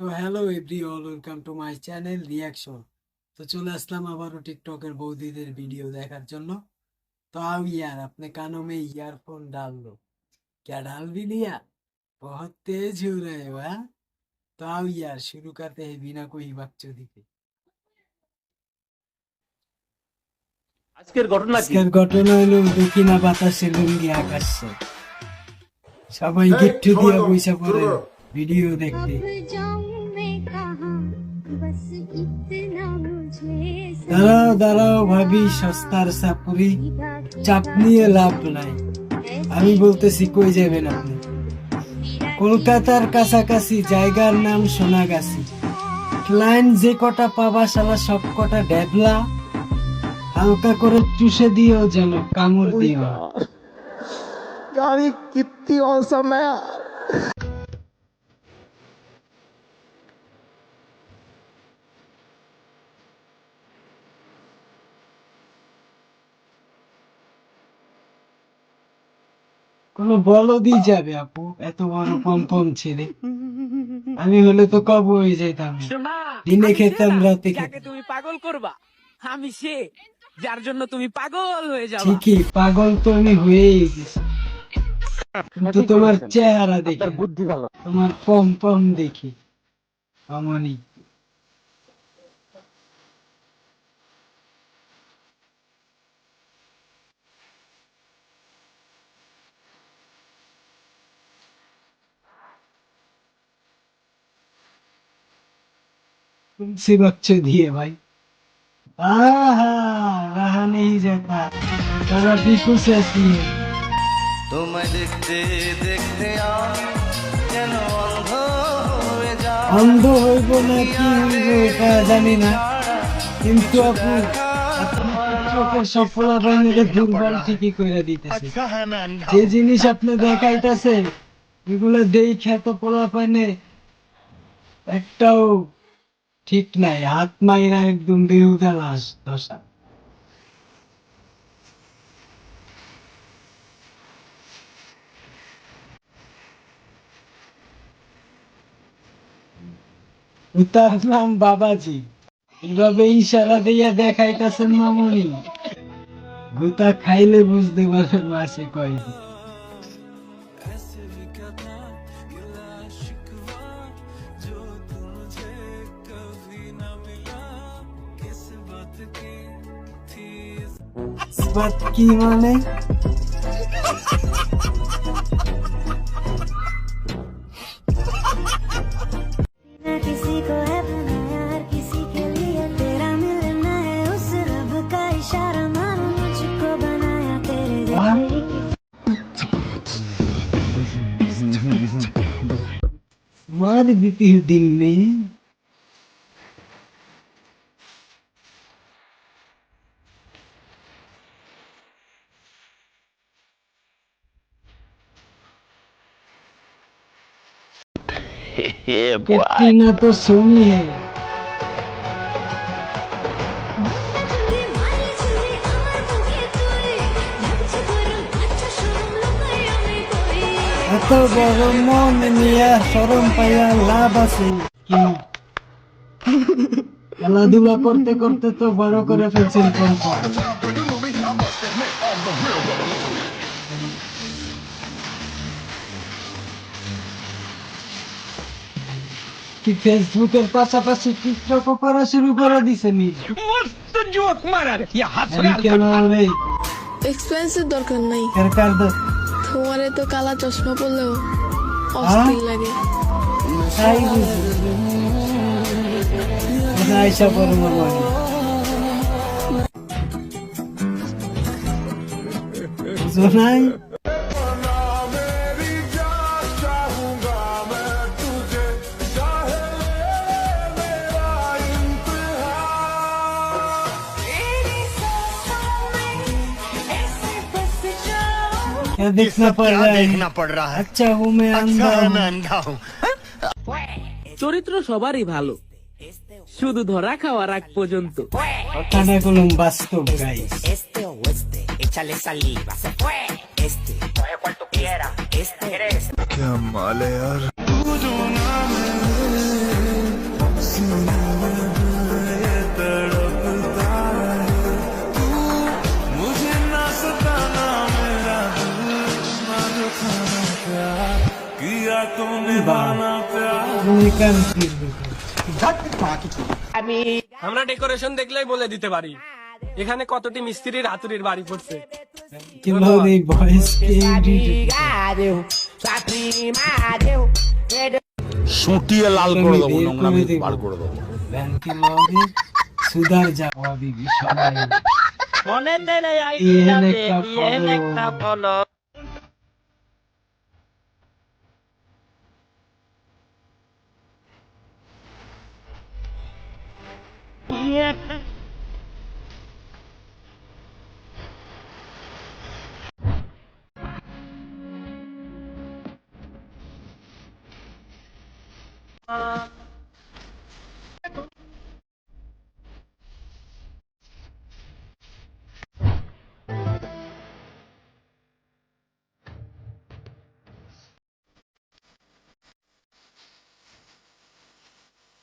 তো hello every all welcome to my channel reaction তো চলে আসলাম আবারও টিকটকের বৌদিদের ভিডিও দেখার জন্য तो आओ यार अपने कानों में ईयरफोन डाल लो क्या डाल भी लिया बहुत तेज हो रहे हो हाँ? तो आओ यार शुरू करते हैं बिना कोई बकचोदी के আজকের ঘটনা কি আজকের ঘটনা হলো দক্ষিণা বাতাসে লুঙ্গি আকাশে সবাই গিট্টু দিয়ে পয়সা পড়ে ভিডিও দেখতে দাঁড়াও দাঁড়াও ভাবি, সস্তার সাপুরি। চাপ নিয়ে লাভ নাই। আমি বলতেছি, কই যাবেন আপনি? কলকাতার কাছাকাছি, জায়গার নাম সোনাগাছি। ক্লায়েন্ট যে কটা পাবা সালা সব কটা ডেবলা। হালকা করে চুষে দিও যেন, কামড় দিও। গাড়ি কিত্তি অসম কোনো বলদই যাবে আপু এত বড় পম্পম ছেলে। আমি হলে তো কব হয়ে যেতাম। দিনে খেতাম, রাতে খেতাম। তুমি পাগল করবা আমি সে যার জন্য তুমি পাগল হয়ে যাবা। ঠিকই পাগল তো আমি হয়েই গেছি। কিন্তু তোমার চেহারা দেখে বুদ্ধি ভালো। তোমার পম পম দেখি। অমনি। তুলসী বচ্চ দিয়ে ভাই অন্ধ হইব জানি না কিন্তু আপু চোখের সফলতা দুর্বল ঠিকই করে দিতেছে যে জিনিস আপনি দেখাইতেছে এগুলো দেই খেত পোলা পাইনে একটাও ঠিক নাই হাত মাইরা একদম বেহুদা লাশ দশা তার নাম বাবাজি এভাবে ইশারা দিয়া দেখাইতেছেন মামনি গুতা খাইলে বুঝতে পারবেন মাসে কয় मोहब्बत की माने? मार देती हूँ दिल में। আচ্ছা শরম লোকাই আমি কই এত বড় মন নিয়ে সরম পাইয়া লাভ আছে। খেলাধুলা করতে করতে তো বড় করে ফেলছেন কল্প কি ফেসবুকের পাশাপাশি টিকটকও করা শুরু করে দিছে নি মস্ত জোক মারার ইয়া আমি কেন রে এক্সপেন্সের দরকার নাই সরকার তো তোমারে তো কালা চশমা পরলেও অস্থির লাগে। তাই বুঝি। আইসা পড়ো মানে জোনাই? जाओ क्या देखना पड़ रहा है देखना पड़ रहा है अच्छा हूँ मैं अंधा अच्छा हूँ मैं अंधा हूँ চরিত্র সবারই ভালো শুধু ধরা খাওয়ার আগ পর্যন্ত কথাটা কলম বাস্তব গাই Este o este, échale saliva, se fue. Este, coge cual tú quieras. Este, eres. क्या माल है यार আমরা ডেকোরেশন দেখলেই বলে দিতে পারি। এখানে কতটি মিস্ত্রির হাতুড়ির বাড়ি পড়ছে কিন্তু এই ভয়েসকে সুটিয়ে লাল করে দেবো নোংরামি বার করে দেবো। সুধার যাওয়া বিবি সবাই মনে তেরে ইহেন একটা বলো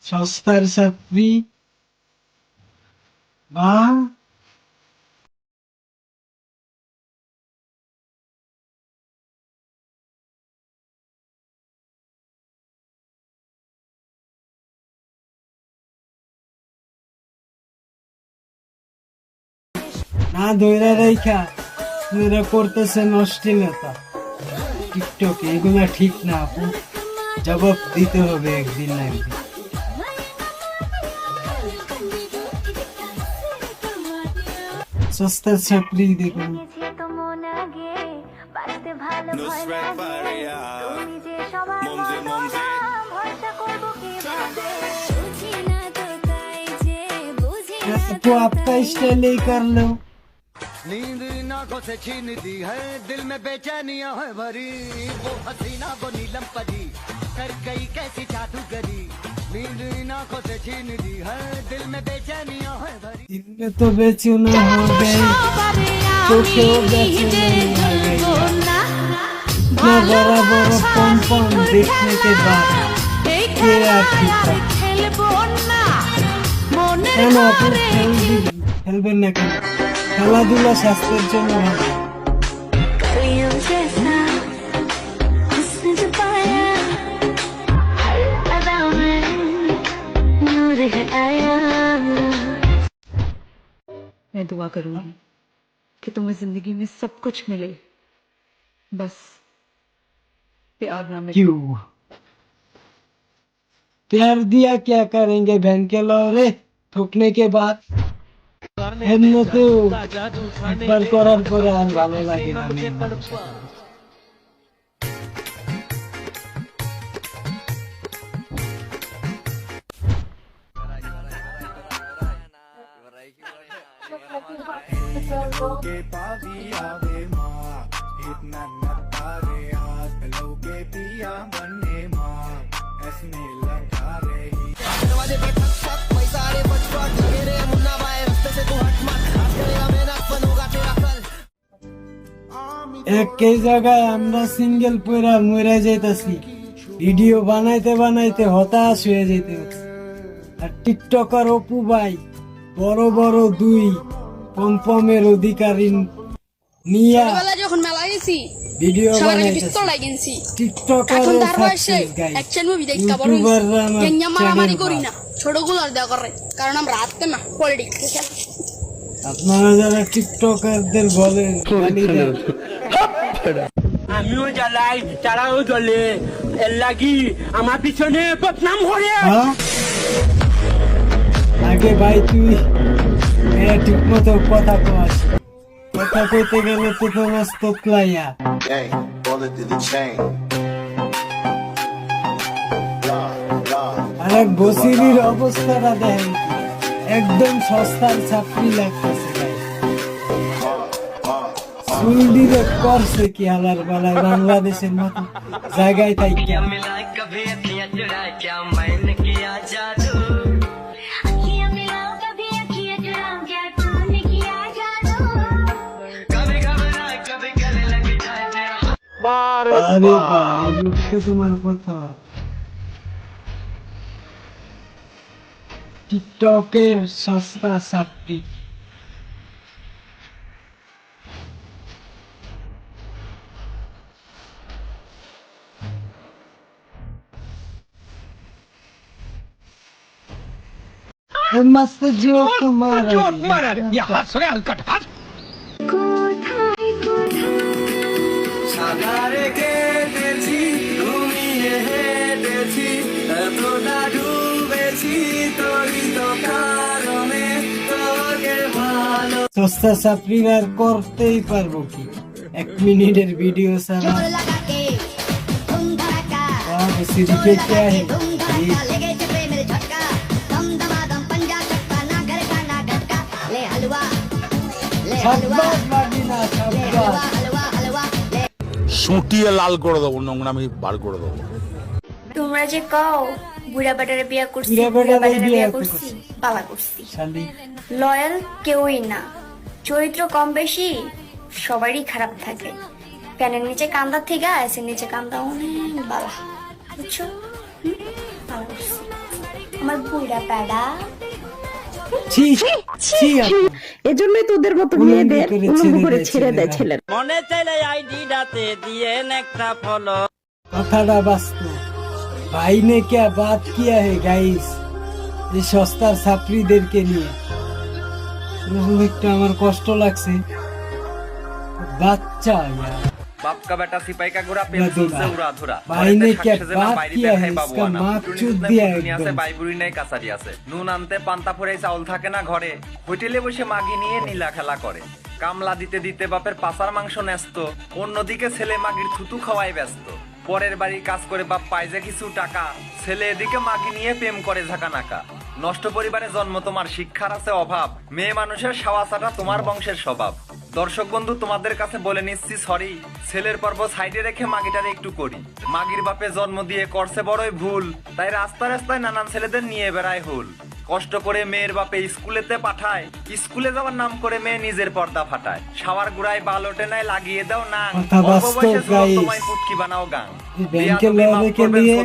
সস্তার ছাত্রী বা না ধৈরা রেখা আপনারা করতেছেন অশ্লীলতা টিকটকে, এগুলা ঠিক না, আপু। জবাব দিতে হবে একদিন না একদিন। যে বুঝি না तो आपका स्टाइल ही कर लो नींद इन आंखों से छीन दी है दिल में बेचैनियां है भरी वो हसीना वो नीलम परी कर गई कैसी जादूगरी তো বেচুন হবে দেখতে কে কেন খেলবেন না কেন খেলাধুলা স্বাস্থ্যের জন্য मैं दुआ करूंगी कि तुम्हें जिंदगी में सब कुछ मिले बस प्यार ना मिले क्यों प्यार दिया क्या करेंगे बहन के लौरे ठोकने के बाद এমনিতেও একবার করার পরে আর ভালো লাগে না মেয়ে মানুষের। একই জায়গায় আমরা সিঙ্গেল পয়রা মরে যাইতাছি ভিডিও বানাইতে বানাইতে হতাশ হয়ে যেতে আর টিকটকার অপু ভাই, বড় বড় দুই পম্পমের অধিকারী নিয়া ছোটবেলা যখন মেলা গেছি ভিডিও সবার আগে পিস্তল লাগিয়েছি টিকটকার এখন তার বয়সে অ্যাকশন মুভি দেখতে পারো। ইউটিউবাররা মারামারি করি না ছোটগুলো আর দেওয়া করে। কারণ আমরা হাতে না পলিটিক্স আপনারা যারা টিকটকারদের বলেন আমিও জ্বালাই তারাও জ্বলে। এর লাগি আমার পিছনে বদনাম করে। হ্যাঁ? আগে ভাই তুই ঠিক মতো কথা কস। কথা কইতে গেলে তো the chain. আর এক বসিরির অবস্থাটা দেখেন একদম সস্তার ছাত্রী লাগতেছে সুলডিরে করছে কি হালার বালায় বাংলাদেশের মতো জায়গায় তাই আরে বাবা তোমার কথা। টিকটকের সস্তা সাপ্পি मस्त जीव तुम्हारा हंस সস্তা আর করতেই পারব কি? এক মিনিটের ভিডিও ছাড়া। সুটিয়ে লাল করে দেবো নোংরামি বার করে দেবো। তোমরা যে কও বুড়া বাটারে বিয়া করছি বুড়া বিয়া করছি। পালা করছি। লয়াল কেউই না। চরিত্র কম বেশি সবারই খারাপ থাকে। প্যানের নিচে কান্দা থেকে আছে নিচে কান্দা অনেক বালা। বুঝছ? আমার বুড়া প্যাডা। আচ্ছা। মতো করে ছেড়ে দেয় মনে আইডি একটা কথাটা বাস্তব কিয়া হে গাইস সস্তার ছাত্রীদেরকে নিয়ে। একটা আমার কষ্ট লাগছে। বাচ্চা হোটেলে বসে মাগি নিয়ে নীলা খেলা করে। কামলা দিতে দিতে বাপের পাসার মাংস ন্যস্ত। অন্যদিকে ছেলে মাগির থুতু খাওয়াই ব্যস্ত। পরের বাড়ি কাজ করে বাপ পায় যে কিছু টাকা। ছেলে এদিকে মাগি নিয়ে প্রেম করে ঝাঁকা নাকা নষ্ট পরিবারে জন্ম তোমার শিক্ষার আছে অভাব। মেয়ে মানুষের সাওয়াসাটা তোমার বংশের স্বভাব। দর্শক বন্ধু তোমাদের কাছে বলে নিচ্ছি সরি ছেলের পর্ব সাইডে রেখে মাগিটারে একটু করি। মাগির বাপে জন্ম দিয়ে করছে বড়ই ভুল তাই রাস্তা রাস্তায় নানান ছেলেদের নিয়ে বেড়ায় হুল। কষ্ট করে মেয়ের বাপে স্কুলেতে পাঠায় স্কুলে যাওয়ার নাম করে মেয়ে নিজের পর্দা ফাটায়। সাওয়ার গুড়ায় বাল ওঠে নাই লাগিয়ে দাও না। অল্প বয়সে তোমায় পুটকি বানাও এই ব্যাংকের নিয়ে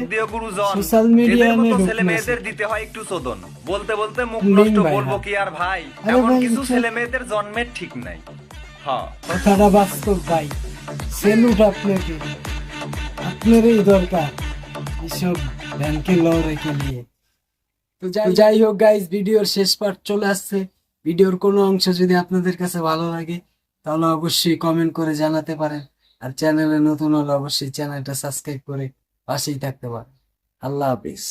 সোশ্যাল মিডিয়ায় আমি ছেলে মেয়েদের দিতে হয় একটু চোদন বলতে বলতে মুখ নষ্ট বলব হ্যাঁ। কি আর ভাই? এমন কিছু ছেলে মেয়েদের জন্মের ঠিক নাই। হ্যাঁ। কথাটা বাস্তব ভাই। সেলুট আপনাকে। আপনারই দরকার এসব ব্যাংকে ল রেখে নিয়ে তো যাই- যাই হোক গাইজ ভিডিওর শেষ পার্ট চলে আসছে। ভিডিওর কোনো অংশ যদি আপনাদের কাছে ভালো লাগে তাহলে অবশ্যই কমেন্ট করে জানাতে পারেন। আর চ্যানেলে নতুন হলে অবশ্যই চ্যানেলটা সাবস্ক্রাইব করে পাশেই থাকতে পারেন আল্লাহ হাফিজ।